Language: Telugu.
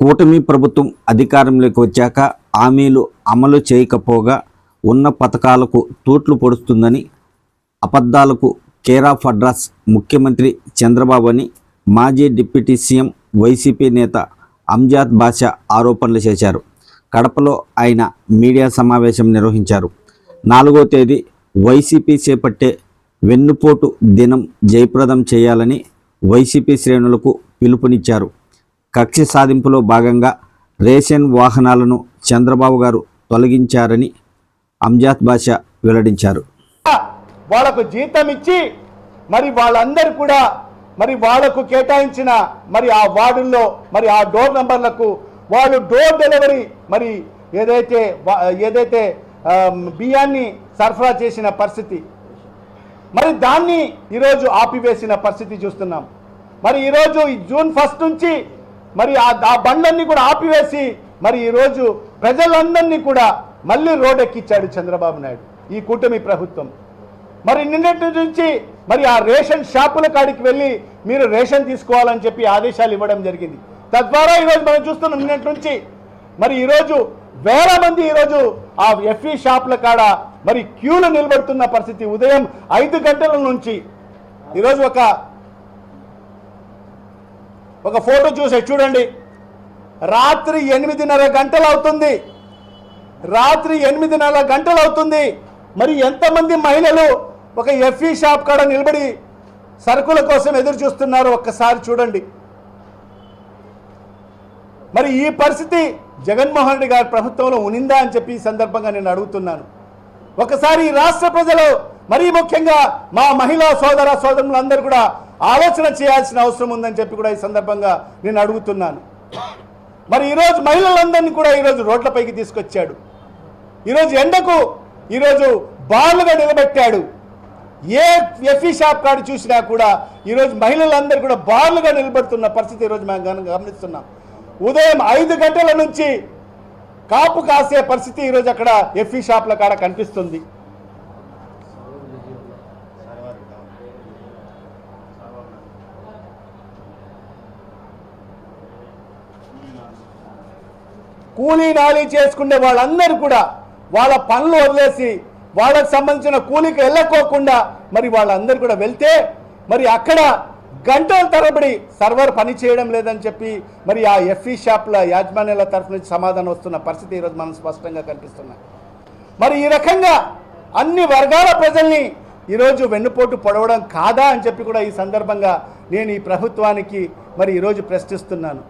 కూటమి ప్రభుత్వం అధికారంలోకి వచ్చాక హామీలు అమలు చేయకపోగా ఉన్న పథకాలకు తూట్లు పొడుస్తుందని అబద్ధాలకు కేరా ఫడ్రాస్ ముఖ్యమంత్రి చంద్రబాబు అని మాజీ డిప్యూటీ సీఎం వైసీపీ నేత అంజాద్ బాషా ఆరోపణలు చేశారు. కడపలో ఆయన మీడియా సమావేశం నిర్వహించారు. నాలుగో తేదీ వైసీపీ చేపట్టే వెన్నుపోటు దినం జయప్రదం చేయాలని వైసీపీ శ్రేణులకు పిలుపునిచ్చారు. కక్ష సాధింపులో భాగంగా రేషన్ వాహనాలను చంద్రబాబు గారు తొలగించారని అంజాద్ బాషా వెల్లడించారు. వాళ్ళకు జీతం ఇచ్చి మరి వాళ్ళందరూ కూడా మరి వాళ్ళకు కేటాయించిన మరి ఆ వార్డుల్లో మరి ఆ డోర్ నంబర్లకు వాళ్ళు డోర్ డెలివరీ మరి ఏదైతే ఏదైతే బియ్యాన్ని సరఫరా చేసిన పరిస్థితి మరి దాన్ని ఈరోజు ఆపివేసిన పరిస్థితి చూస్తున్నాం. మరి ఈరోజు ఈ జూన్ ఫస్ట్ నుంచి మరి ఆ బండ్లన్నీ కూడా ఆపివేసి మరి ఈరోజు ప్రజలందరినీ కూడా మళ్ళీ రోడ్ ఎక్కించాడు చంద్రబాబు నాయుడు ఈ కూటమి ప్రభుత్వం. మరి నిన్నటి నుంచి మరి ఆ రేషన్ షాపుల కాడికి వెళ్ళి మీరు రేషన్ తీసుకోవాలని చెప్పి ఆదేశాలు ఇవ్వడం జరిగింది. తద్వారా ఈరోజు మనం చూస్తున్నాం నిన్నటి నుంచి మరి ఈరోజు వేల మంది ఈరోజు ఆ ఎఫ్ఈ షాపుల కాడ మరి క్యూలు నిలబడుతున్న పరిస్థితి. ఉదయం ఐదు గంటల నుంచి ఈరోజు ఒక ఒక ఫోటో చూసే చూడండి. రాత్రి ఎనిమిదిన్నర గంటలు అవుతుంది రాత్రి ఎనిమిదిన్నర గంటలు అవుతుంది మరి ఎంతమంది మహిళలు ఒక ఎఫ్ఈ షాప్ కాడ నిలబడి సరుకుల కోసం ఎదురు చూస్తున్నారో ఒక్కసారి చూడండి. మరి ఈ పరిస్థితి జగన్మోహన్ రెడ్డి గారి ప్రభుత్వంలో ఉనిందా అని చెప్పి ఈ సందర్భంగా నేను అడుగుతున్నాను. ఒకసారి రాష్ట్ర ప్రజలు మరీ ముఖ్యంగా మా మహిళా సోదర సోదరులందరూ కూడా ఆలోచన చేయాల్సిన అవసరం ఉందని చెప్పి కూడా ఈ సందర్భంగా నేను అడుగుతున్నాను. మరి ఈరోజు మహిళలందరినీ కూడా ఈరోజు రోడ్లపైకి తీసుకొచ్చాడు. ఈరోజు ఎండకు ఈరోజు బార్లుగా నిలబెట్టాడు. ఏ ఎఫీ షాప్ కాడు చూసినా కూడా ఈరోజు మహిళలందరూ కూడా బార్లుగా నిలబడుతున్న పరిస్థితి ఈరోజు మేము గమనిస్తున్నాం. ఉదయం ఐదు గంటల నుంచి కాపు కాసే పరిస్థితి ఈరోజు అక్కడ ఎఫీ షాప్ల కాడ కనిపిస్తుంది. కూలీ నాలీ చేసుకునే వాళ్ళందరూ కూడా వాళ్ళ పనులు వదిలేసి వాళ్ళకు సంబంధించిన కూలీకి వెళ్ళకోకుండా మరి వాళ్ళందరూ కూడా వెళ్తే మరి అక్కడ గంటల తరబడి సర్వర్ పని చేయడం లేదని చెప్పి మరి ఆ ఎఫ్ఈ షాప్ల యాజమాన్యాల తరఫు నుంచి సమాధానం వస్తున్న పరిస్థితి ఈరోజు మనం స్పష్టంగా కనిపిస్తున్నాయి. మరి ఈ రకంగా అన్ని వర్గాల ప్రజల్ని ఈరోజు వెన్నుపోటు పొడవడం కాదా అని చెప్పి కూడా ఈ సందర్భంగా నేను ఈ ప్రభుత్వానికి మరి ఈరోజు ప్రశ్నిస్తున్నాను.